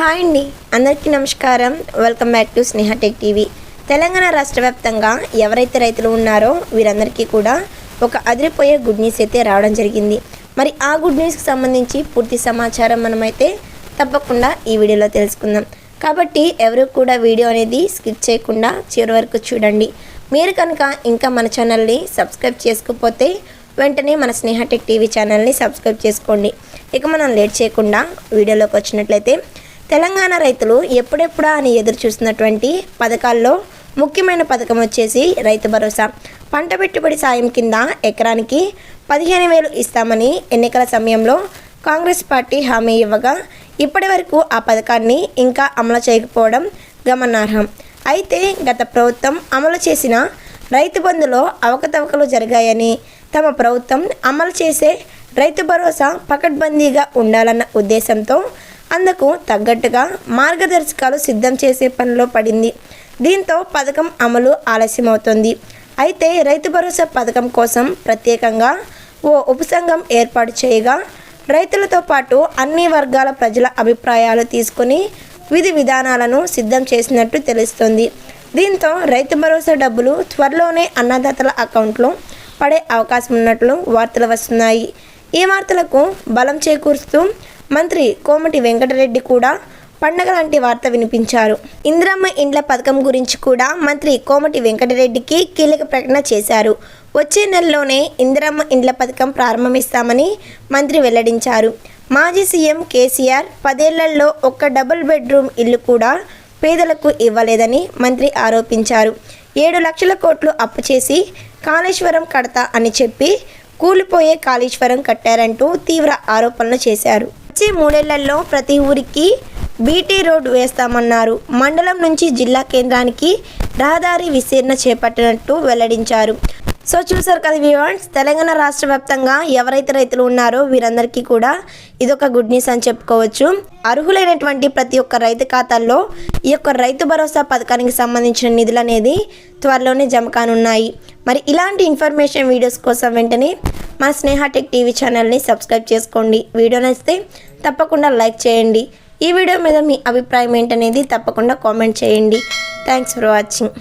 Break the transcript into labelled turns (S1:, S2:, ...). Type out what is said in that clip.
S1: Hi అండి. అందరికీ నమస్కారం. Welcome back to Sneha tech TV. Telangana రాష్ట్ర వ్యాప్తంగా ఎవరైతే రైతులు ఉన్నారో వీరందరికీ కూడా ఒక అదిరిపోయే గుడ్ న్యూస్ అయితే రావడం జరిగింది. మరి ఆ గుడ్ న్యూస్కి సంబంధించి పూర్తి సమాచారం మనమైతే తప్పకుండా ఈ వీడియోలో తెలుసుకుందాం. కాబట్టి ఎవరు కూడా వీడియో అనేది స్కిప్ చేయకుండా చివరి వరకు చూడండి. మీరు కనుక ఇంకా మన ఛానల్ని సబ్స్క్రైబ్ చేసుకోకపోతే వెంటనే మన స్నేహ టెక్ టీవీ ఛానల్ని సబ్స్క్రైబ్ చేసుకోండి. ఇక మనం లేట్ చేయకుండా వీడియోలోకి వచ్చినట్లయితే తెలంగాణ రైతులు ఎప్పుడెప్పుడా అని ఎదురు చూస్తున్నటువంటి పథకాల్లో ముఖ్యమైన పథకం వచ్చేసి రైతు భరోసా. పంట పెట్టుబడి సాయం కింద ఎకరానికి పదిహేను వేలు ఇస్తామని ఎన్నికల సమయంలో కాంగ్రెస్ పార్టీ హామీ ఇవ్వగా ఇప్పటి వరకు ఆ పథకాన్ని ఇంకా అమలు చేయకపోవడం గమనార్హం. అయితే గత ప్రభుత్వం అమలు చేసిన రైతు బంధులో అవకతవకలు జరిగాయని తమ ప్రభుత్వం అమలు చేసే రైతు భరోసా పకడ్బందీగా ఉండాలన్న ఉద్దేశంతో అందుకు తగ్గట్టుగా మార్గదర్శకాలు సిద్ధం చేసే పనిలో పడింది. దీంతో పథకం అమలు ఆలస్యమవుతుంది. అయితే రైతు భరోసా పథకం కోసం ప్రత్యేకంగా ఓ ఉపసంఘం ఏర్పాటు చేయగా రైతులతో పాటు అన్ని వర్గాల ప్రజల అభిప్రాయాలు తీసుకుని విధి విధానాలను సిద్ధం చేసినట్టు తెలుస్తుంది. దీంతో రైతు భరోసా డబ్బులు త్వరలోనే అన్నదాతల అకౌంట్లో పడే అవకాశం ఉన్నట్లు వార్తలు వస్తున్నాయి. ఈ వార్తలకు బలం చేకూరుస్తూ మంత్రి కోమటి వెంకటరెడ్డి కూడా పండగ లాంటి వార్త వినిపించారు. ఇందిరమ్మ ఇండ్ల పథకం గురించి కూడా మంత్రి కోమటి వెంకటరెడ్డికి కీలక ప్రకటన చేశారు. వచ్చే నెలలోనే ఇందిరమ్మ ఇండ్ల పథకం ప్రారంభిస్తామని మంత్రి వెల్లడించారు. మాజీ సీఎం కేసీఆర్ పదేళ్ళలో ఒక్క డబుల్ బెడ్రూమ్ ఇల్లు కూడా పేదలకు ఇవ్వలేదని మంత్రి ఆరోపించారు. ఏడు లక్షల కోట్లు అప్పు చేసి కాళేశ్వరం కడతా అని చెప్పి కూలిపోయే కాళేశ్వరం కట్టారంటూ తీవ్ర ఆరోపణలు చేశారు. వచ్చే మూడేళ్ళలో ప్రతి ఊరికి బీటీ రోడ్డు వేస్తామన్నారు. మండలం నుంచి జిల్లా కేంద్రానికి రహదారి విస్తీర్ణ చేపట్టినట్టు వెల్లడించారు. సో చూసారు కదా వ్యూవర్స్ తెలంగాణ రాష్ట్ర వ్యాప్తంగా ఎవరైతే రైతులు ఉన్నారో వీరందరికీ కూడా ఇదొక గుడ్ న్యూస్ అని చెప్పుకోవచ్చు. అర్హులైనటువంటి ప్రతి ఒక్క రైతు ఖాతాల్లో ఈ యొక్క రైతు భరోసా పథకానికి సంబంధించిన నిధులు అనేది త్వరలోనే జమ కానున్నాయి. మరి ఇలాంటి ఇన్ఫర్మేషన్ వీడియోస్ కోసం వెంటనే మన స్నేహ టెక్ టీవీ ఛానల్ని సబ్స్క్రైబ్ చేసుకోండి. వీడియో నచ్చితే తప్పకుండా లైక్ చేయండి. ఈ వీడియో మీద మీ అభిప్రాయం ఏంటనేది తప్పకుండా కామెంట్ చేయండి. Thanks for watching